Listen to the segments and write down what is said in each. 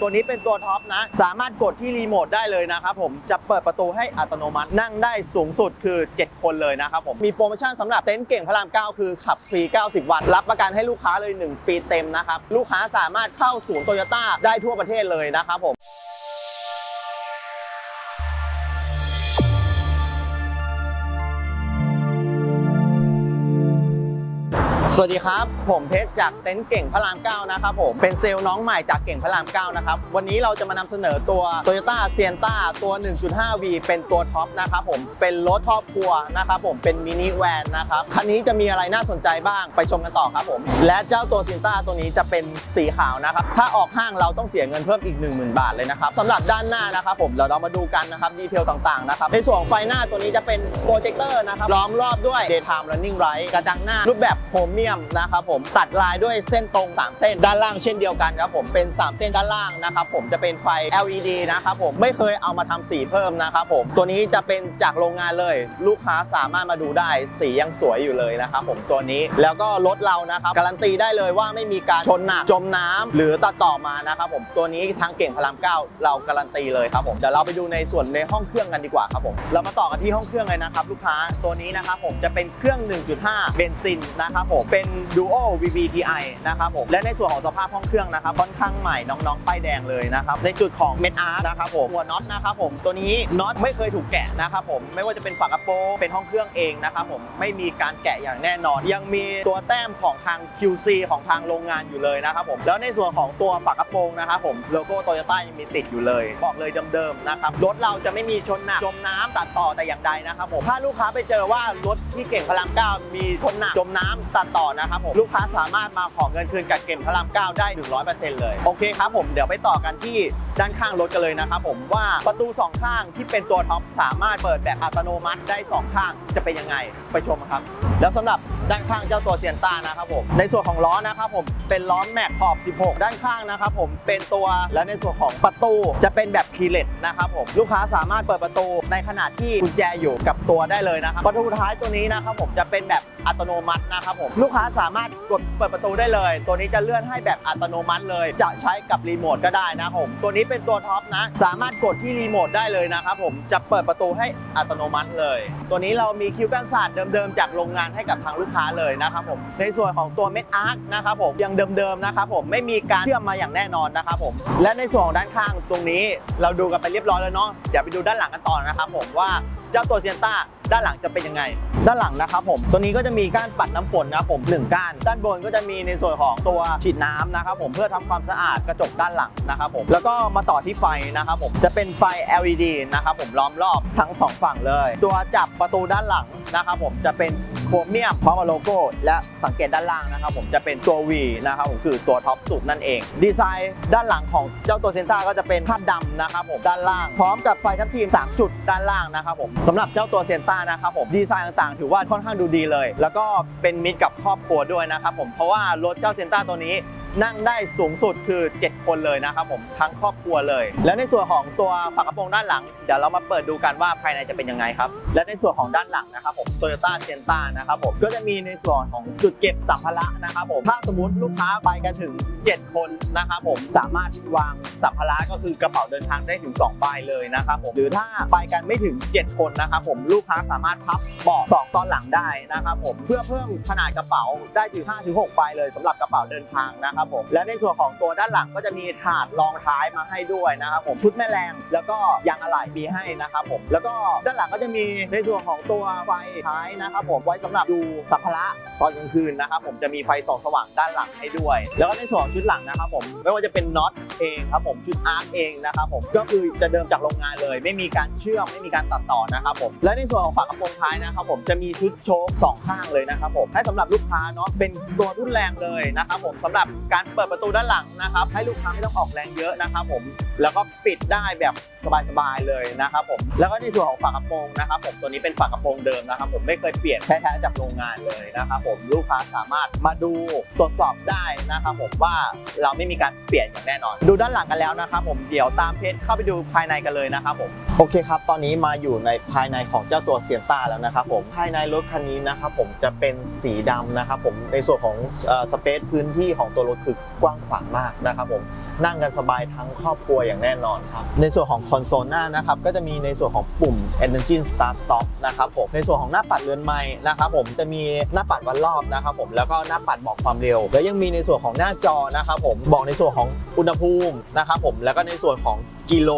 ตัวนี้เป็นตัวท็อปนะ สามารถกดที่รีโมทได้เลยนะครับผมจะเปิดประตูให้อัตโนมัตินั่งได้สูงสุดคือ 7 คนเลยนะครับผม มีโปรโมชั่นสำหรับเต็นท์เก่งพระราม 9 คือขับฟรี 90 วัน รับประกันให้ลูกค้าเลย 1 ปีเต็มนะครับ ลูกค้าสามารถเข้าศูนย์โตโยต้าได้ทั่วประเทศเลยนะครับผม สวัสดีครับ ผมเพชรจากเต็นท์เก่งพระราม9นะครับผมเป็นเซลล์น้องใหม่จากเก่งพระราม9นะครับวันนี้เราจะมานำเสนอตัว Toyota s i e n t a ตัว 1.5V เป็นตัวท็อปนะครับผมเป็นรถครอบครัวนะครับผมเป็นมินิแวนนะครับคันนี้จะมีอะไรน่าสนใจบ้างไปชมกันต่อครับผม และเจ้าตัว s i e n t a ตัวนี้จะเป็นสีขาวนะครับถ้าออกห้างเราต้องเสียเงินเพิ่มอีก 10,000 บาทเลยนะครับสำหรับด้านหน้านะครับผมเดี๋ยวเรามาดูกันนะครับดีเทลต่างๆนะครับในส่วนไฟหน้าตัวนี้จะเป็นโปรเจคเตอร์นะครับล้อมรอบด้วย daytime running light กระจังหน้ารูปแบบโครเมียมนะครับผมตัดลายด้วยเส้นตรง 3 เส้นด้านล่างเช่นเดียวกันครับผมเป็น 3 เส้นด้านล่างนะครับผมจะเป็นไฟ LED นะครับผมไม่เคยเอามาทำสีเพิ่มนะครับผมตัวนี้จะเป็นจากโรงงานเลย ลูกค้าสามารถมาดูได้สียังสวยอยู่เลยนะครับผมตัวนี้แล้วก็รถเรานะครับการันตีได้เลยว่าไม่มีการชนหนักจมน้ำหรือตัดต่อมานะครับผมตัวนี้ทางเก่งพลามเก้าเราการันตีเลยครับผมเดี๋ยวเราไปดูในส่วนในห้องเครื่องกันดีกว่าครับผมเรามาต่อกันที่ห้องเครื่องเลยนะครับลูกค้าตัวนี้นะครับผมจะเป็นเครื่อง 1.5 เบนซินนะครับผมเป็น Duo VVTi นะครับผมและในส่วนของสภาพห้องเครื่องนะครับค่อนข้างใหม่น้องๆป้ายแดงเลยนะครับในจุดของเม d อาร์นะครับผมหัวน็อตนะครับผมตัวนี้น็อตไม่เคยถูกแกะนะครับผมไม่ว่าจะเป็นฝากระโปรงเป็นห้องเครื่องเองนะครับผมไม่มีการแกะอย่างแน่นอน ยังมีตัวแต้มของทาง QC ของทางโรงงานอยู่เลยนะครับผมแล้วในส่วนของตัวฝากระโปรงนะครับผมโลโก้โตโยต้ายังมีติดอยู่เลย บอกเลยเดิมๆนะครับรถเราจะไม่มีชนหนักจมน้ำตัดต่อแต่อย่างใดนะครับผมถ้าลูกค้าไปเจอว่ารถที่เก่งพระรามเก้ามีชนหนักจมน้ำตัดต่อนะครับผมลูกค้าสามารถมาขอเงินคืนกับเก่งพระรามเก้าได้ 100%เลยโอเคครับผมเดี๋ยวไปต่อกันที่ด้านข้างรถกันเลยนะครับผมว่าประตูสองข้างที่เป็นตัวท็อปสามารถเปิดแบบอัตโนมัติได้สองข้างจะเป็นยังไงไปชมครับ แล้วสำหรับด้านข้างเจ้าตัวเซียนต้านะครับผมในส่วนของล้อนะครับผมเป็นล้อแม็กขอบ 16 ด้านข้างนะครับผมเป็นตัวและในส่วนของประตูจะเป็นแบบคีเลสนะครับผมลูกค้าสามารถเปิดประตูในขณะที่กุญแจอยู่กับตัวได้เลยนะครับประตูท้ายตัวนี้นะครับผมจะเป็นแบบอัตโนมัตินะครับผมลูกค้าสามารถกดเปิดประตูได้เลย ตัวนี้จะเลื่อนให้แบบอัตโนมัติเลย จะใช้กับรีโมทก็ได้นะครับผมตัวนี้เป็นตัวท็อปนะ สามารถกดที่รีโมทได้เลยนะครับผมจะเปิดประตูให้อัตโนมัติเลย ตัวนี้เรามีคิวกันศาสตร์เดิมๆจากโรงงานให้กับทางลูกค้าเลยนะครับผมในส่วนของตัวเม็ดอาร์คนะครับผมยังเดิมๆนะครับผมไม่มีการเชื่อมมาอย่างแน่นอนนะครับผมและในส่วนของด้านข้างตรงนี้เราดูกันไปเรียบร้อยแล้วเนาะเดี๋ยวไปดูด้านหลังกันต่อนะครับผมว่าเจ้าตัวเซียนต้าด้านหลังจะเป็นยังไง ด้านหลังนะครับผมตัวนี้ก็จะมีก้านปัดน้ำฝนนะครับผมหนึ่งก้าน ด้านบนก็จะมีในส่วนของตัวฉีดน้ำนะครับผมเพื่อทำความสะอาดกระจกด้านหลังนะครับผมแล้วก็มาต่อที่ไฟนะครับผมจะเป็นไฟ LED นะครับผมล้อมรอบทั้งสองฝั่งเลย ตัวจับประตูด้านหลังนะครับผมจะเป็นโครเมียมพร้อมกับโลโก้ และสังเกตด้านล่างนะครับผมจะเป็นตัว V นะครับผมคือตัวท็อปสุดนั่นเอง ดีไซน์ด้านหลังของเจ้าตัวเซนต้าก็จะเป็นภาพดำนะครับผมด้านล่าง พร้อมกับไฟทับทีม3จุดด้านล่างนะครับผมสำหรับเจ้าตัวเซนต้านะครับผมดีไซน์ต่างๆ ถือว่าค่อนข้างดูดีเลย แล้วก็เป็นมิตรกับครอบครัวด้วยนะครับผมเพราะว่ารถเจ้าเซนต้าตัวนี้ นั่งได้สูงสุดคือ 7 คนเลยนะครับผมทั้งครอบครัวเลย แล้วในส่วนของตัวฝากระโปรงด้านหลัง เดี๋ยวเรามาเปิดดูกันว่าภายในจะเป็นยังไงครับ และในส่วนของด้านหลังนะครับผม Toyota s i e n t a นะครับผมก็จะมีในส่วนของจุดเก็บสัมภาระนะครับผมถ้าสมมติลูกค้าไปกันถึง 7 คนนะครับผมสามารถวางสัมภาระก็คือกระเป๋าเดินทางได้ถึง2ใบเลยนะครับผมหรือถ้าไปกันไม่ถึง 7 คนนะครับผมลูกค้าสามารถพับเบาะสองตอนหลังได้นะครับผมเพื่อเพิ่มขนาดกระเป๋าได้ถึง5-6ใบเลยสำหรับกระเป๋าเดินทางนะครับผมและในส่วนของตัวด้านหลังก็จะมีถาดรองท้ายมาให้ด้วยนะครับผมชุดแม่แรงแล้วก็ยางอะไหล่มีให้นะครับผมแล้วก็ด้านหลังก็จะมีในส่วนของตัวไฟท้ายนะครับผมไว้สำหรับดูสัมภาระตอนกลางคืนนะครับผมจะมีไฟส่องสว่างด้านหลังให้ด้วย แล้วก็ในส่วนของชุดหลังนะครับผมไม่ว่าจะเป็นน็อตเองครับผมชุดอาร์คเองนะครับผมก็คือจะเดิมจากโรงงานเลย ไม่มีการเชื่อมไม่มีการตัดต่อนะครับผมและในส่วนของฝากระโปรงท้ายนะครับผมจะมีชุดโชคสองข้างเลยนะครับผมให้สำหรับลูกค้าเนาะเป็นตัวทุ่นแรงเลยนะครับผมสำหรับการเปิดประตูด้านหลังนะครับ ให้ลูกค้าไม่ต้องออกแรงเยอะนะครับผมแล้วก็ปิดได้แบบสบายๆเลยนะครับผมแล้วก็ในส่วนของฝากระโปรงนะครับ ผมตัวนี้เป็นฝากระโปรงเดิมนะครับ ผมไม่เคยเปลี่ยนแท้ๆจากโรงงานเลยนะครับ ผมลูกค้าสามารถมาดูตรวจสอบได้นะครับผมว่าเราไม่มีการเปลี่ยนอย่างแน่นอน ดูด้านหลังกันแล้วนะครับ ผมเดี๋ยวตามเพจเข้าไปดูภายในกันเลยนะครับผม โอเคครับ ตอนนี้มาอยู่ในภายในของเจ้าตัวเซียนต้าแล้วนะครับผม ภายในรถคันนี้นะครับผมจะเป็นสีดำนะครับผม ในส่วนของสเปซพื้นที่ของตัวรถคือกว้างขวางมากนะครับผม นั่งกันสบายทั้งครอบครัวอย่างแน่นอนครับ ในส่วนของคอนโซลหน้านะครับก็จะมีในส่วนของปุ่ม Engine Start Stop นะครับผม ในส่วนของหน้าปัดเรือนไม้นะครับผมจะมีหน้าปัดวัดรอบนะครับผม แล้วก็หน้าปัดบอกความเร็ว แล้วยังมีในส่วนของหน้าจอนะครับผม บอกในส่วนของอุณหภูมินะครับผม แล้วก็ในส่วนของกิโล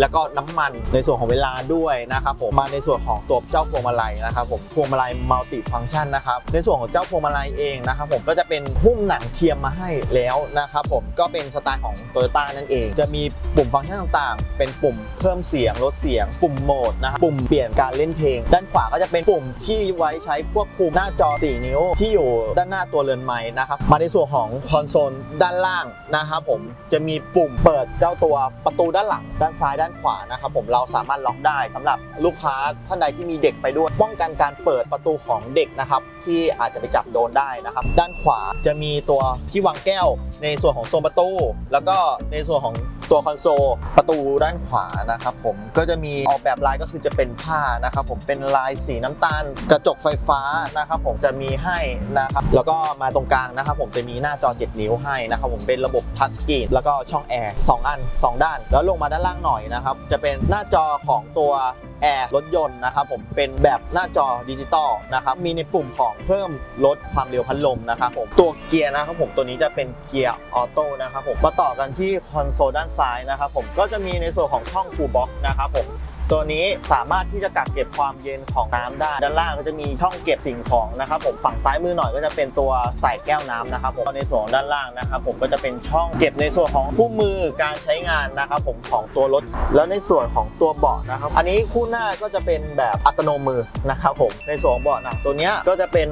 แล้วก็น้ำมันในส่วนของเวลาด้วยนะครับผมมาในส่วนของตัวเจ้าพวงมาลัยนะครับผมพวงมาลัยมัลติฟังก์ชันนะครับในส่วนของเจ้าพวงมาลัยเองนะครับผมก็จะเป็นหุ้มหนังเทียมมาให้แล้วนะครับผมก็เป็นสไตล์ของโตโยต้านั่นเอง จะมีปุ่มฟังก์ชันต่างๆ เป็นปุ่มเพิ่มเสียงลดเสียง ปุ่มโหมดนะครับปุ่มเปลี่ยนการเล่นเพลง ด้านขวาก็จะเป็นปุ่มที่ไว้ใช้ควบคุมหน้าจอ 4 นิ้ว ที่อยู่ด้านหน้าตัวเรือนไม้นะครับมาในส่วนของคอนโซลด้านล่างนะครับผมจะมีปุ่มเปิดเจ้าตัวประตูด้านหลังด้านซ้ายด้านานขวานะครับผมเราสามารถล็อกได้สำหรับลูกค้าท่านใดที่มีเด็กไปด้วย ป้องกันการเปิดประตูของเด็กนะครับที่อาจจะไปจับโดนได้นะครับ ด้านขวาจะมีตัวที่วางแก้ว ในส่วนของโซนประตู แล้วก็ในส่วนของ ตัวคอนโซลประตูด้านขวานะครับผมก็จะมีออกแบบลายก็คือจะเป็นผ้านะครับผมเป็นลายสีน้ำตาล กระจกไฟฟ้านะครับผมจะมีให้นะครับแล้วก็มาตรงกลางนะครับผมจะมีหน้าจอ 7 นิ้วให้นะครับผมเป็นระบบทัชสกรีนแล้วก็ช่องแอร์2อัน 2 ด้าน แล้วลงมาด้านล่างหน่อยนะครับจะเป็นหน้าจอของตัว แอร์รถยนต์นะครับผมเป็นแบบหน้าจอดิจิตอลนะครับมีในปุ่มของเพิ่มลดความเร็วพัดลมนะครับผมตัวเกียร์นะครับผมตัวนี้จะเป็นเกียร์ออโต้นะครับผมมาต่อกันที่คอนโซลด้านซ้ายนะครับผมก็จะมีในส่วนของช่องคูลบ็อกนะครับผม ตัวนี้สามารถที่จะกักเก็บความเย็นของน้ำได้ ด้านล่างก็จะมีช่องเก็บสิ่งของนะครับผมฝั่งซ้ายมือหน่อยก็จะเป็นตัวใส่แก้วน้ำนะครับผมในส่วนของด้านล่างนะครับผมก็จะเป็นช่องเก็บในส่วนของคู่มือการใช้งานนะครับผมของตัวรถ แล้วในส่วนของตัวเบาะนะครับ อันนี้คู่หน้าก็จะเป็นแบบอัตโนมือนะครับผมในส่วนเบาะหนังตัวนี้ก็จะเป็น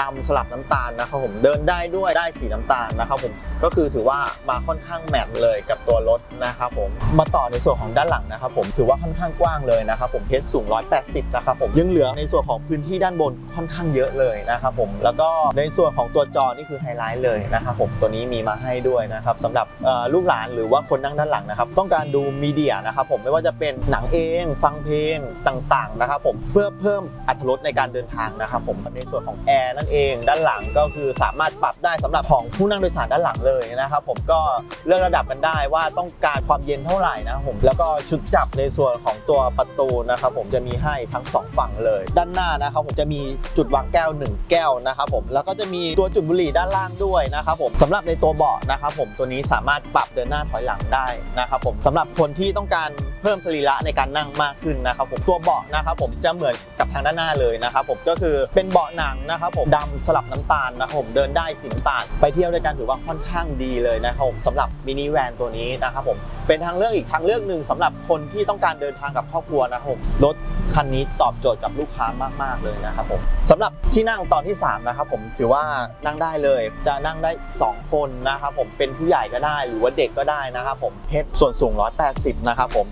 ดำสลับน้ำตาลนะครับผมเดินได้ด้วยได้สีน้ำตาลนะครับผมก็คือถือว่ามาค่อนข้างแมทเลยกับตัวรถนะครับผมมาต่อในส่วนของด้านหลังนะครับผมถือว่าค่อนข้างกว้างเลยนะครับผมเพชรสูง 180 นะครับผมยังเหลือในส่วนของพื้นที่ด้านบนค่อนข้างเยอะเลยนะครับผมแล้วก็ในส่วนของตัวจอนี่คือไฮไลท์เลยนะครับผมตัวนี้มีมาให้ด้วยนะครับสำหรับลูกหลานหรือว่าคนนั่งด้านหลังนะครับต้องการดูมีเดียนะครับผมไม่ว่าจะเป็นหนังเอง ฟังเพลงต่างๆนะครับผมเพื่อเพิ่มอรรถรสในการเดินทางนะครับผมในส่วนของแอร์นั่นเองด้านหลังก็คือสามารถปรับได้สำหรับของผู้นั่งโดยสารด้านหลังเลยนะครับผมก็เลือกระดับกันได้ว่าต้องการความเย็นเท่าไหร่นะครับผมแล้วก็ชุดจับในส่วนของตัวประตูนะครับผมจะมีให้ทั้งสองฝั่งเลย ด้านหน้านะครับผมจะมีจุดวางแก้ว 1 แก้วนะครับผมแล้วก็จะมีตัวจุดบุหรี่ด้านล่างด้วยนะครับผมสำหรับในตัวเบาะนะครับผมตัวนี้สามารถปรับเดินหน้าถอยหลังได้นะครับผมสำหรับคนที่ต้องการ พิ่มสรีระในการนั่งมากขึ้นนะครับผมตัวเบาะนะครับผมจะเหมือนกับทางด้านหน้าเลยนะครับผมก็คือเป็นเบาะหนังนะครับผมดำสลับน้ำตาลนะครับผมเดินได้สีน้ำตาลไปเที่ยวด้วยกันถือว่าค่อนข้างดีเลยนะครับผมสำหรับมินิแวนตัวนี้นะครับผมเป็นทางเลือกอีกทางเลือกหนึ่งสำหรับคนที่ต้องการเดินทางกับครอบครัวนะครับผมรถคันนี้ตอบโจทย์กับลูกค้ามาก ๆ เลยนะครับผมสำหรับที่นั่งตอนที่ 3 นะครับผมถือว่านั่งได้เลยจะนั่งได้ 2 คนนะครับผมเป็นผู้ใหญ่ก็ได้หรือว่าเด็กก็ได้นะครับผมเพชรส่วนสูง 180 นะครับผม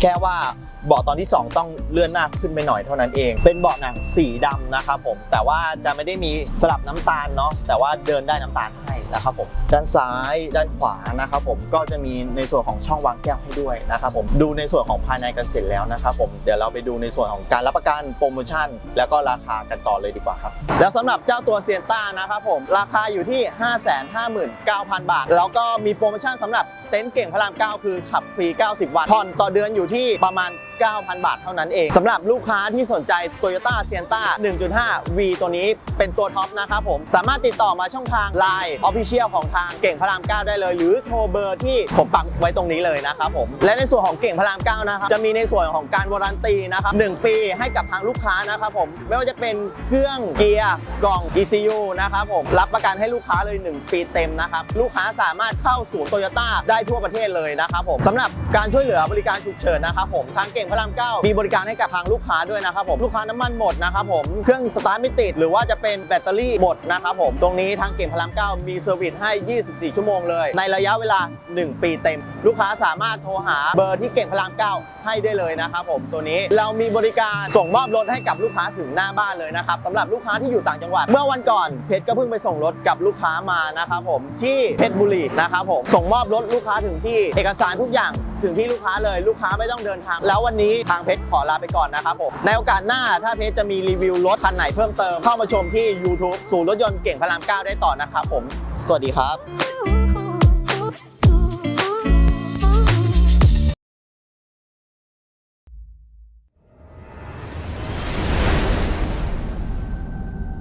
แค่ว่าเบาะตอนที่ 2 ต้องเลื่อนหน้าขึ้นไปหน่อยเท่านั้นเอง เป็นเบาะหนังสีดำนะครับผม แต่ว่าจะไม่ได้มีสลับน้ำตาลเนาะ แต่ว่าเดินได้น้ำตาลให้นะครับผม ด้านซ้ายด้านขวานะครับผม ก็จะมีในส่วนของช่องวางแก้วให้ด้วยนะครับผม ดูในส่วนของภายในกันเสร็จแล้วนะครับผม เดี๋ยวเราไปดูในส่วนของการรับประกันโปรโมชั่น แล้วก็ราคากันต่อเลยดีกว่าครับ แล้วสำหรับเจ้าตัวเซียนต้านะครับผม ราคาอยู่ที่ 559,000 บาท แล้วก็มีโปรโมชั่นสำหรับ เต็นท์เก่งพระราม 9 คือขับฟรี 90 วันผ่อนต่อเดือนอยู่ที่ประมาณ 9,000 บาทเท่านั้นเองสำหรับลูกค้าที่สนใจ Toyota Sienna 1.5 V ตัวนี้เป็นตัวท็อปนะครับผม สามารถติดต่อมาช่องทาง Line Official ของทางเก่งพระราม 9 ได้เลย หรือโทรเบอร์ที่ผมปักไว้ตรงนี้เลยนะครับผม และในส่วนของเก่งพระราม 9 นะครับ จะมีในส่วนของการวารันตีนะครับ 1 ปีให้กับทางลูกค้านะครับผม ไม่ว่าจะเป็นเครื่องเกียร์กล่อง ECU นะครับผม รับประกันให้ลูกค้าเลย 1 ปีเต็มนะครับ ลูกค้าสามารถเข้าศูนย์โตโยต้าได้ทั่วประเทศเลยนะครับผมสำหรับการช่วยเหลือบริการฉุกเฉินนะครับผมทางเก่งพระราม9มีบริการให้กับทางลูกค้าด้วยนะครับผมลูกค้าน้ำมันหมดนะครับผมเครื่องสตาร์ทไม่ติดหรือว่าจะเป็นแบตเตอรี่หมดนะครับผมตรงนี้ทางเก่งพระราม9มีเซอร์วิสให้ 24 ชั่วโมงเลย ในระยะเวลา 1 ปีเต็ม ลูกค้าสามารถโทรหาเบอร์ที่เก่งพระราม9ให้ได้เลยนะครับผมตัวนี้เรามีบริการส่งมอบรถให้กับลูกค้าถึงหน้าบ้านเลยนะครับสำหรับลูกค้าที่อยู่ต่างจังหวัด เมื่อวันก่อนเพชรก็เพิ่งไปส่งรถกับลูกค้ามานะครับผมที่เพชรบุรีนะครับผมส่งมอบรถลูกค้าถึงที่เอกสารทุกอย่างถึงที่ลูกค้าเลยลูกค้าไม่ต้องเดินทาง แล้ววันนี้ทางเพชรขอลาไปก่อนนะครับผมในโอกาสหน้าถ้าเพชรจะมีรีวิวรถคันไหนเพิ่มเติมเข้ามาชมที่ YouTube ศูนย์รถยนต์เก่งพระราม 9 ได้ต่อนะครับผม สวัสดีครับ Ooh,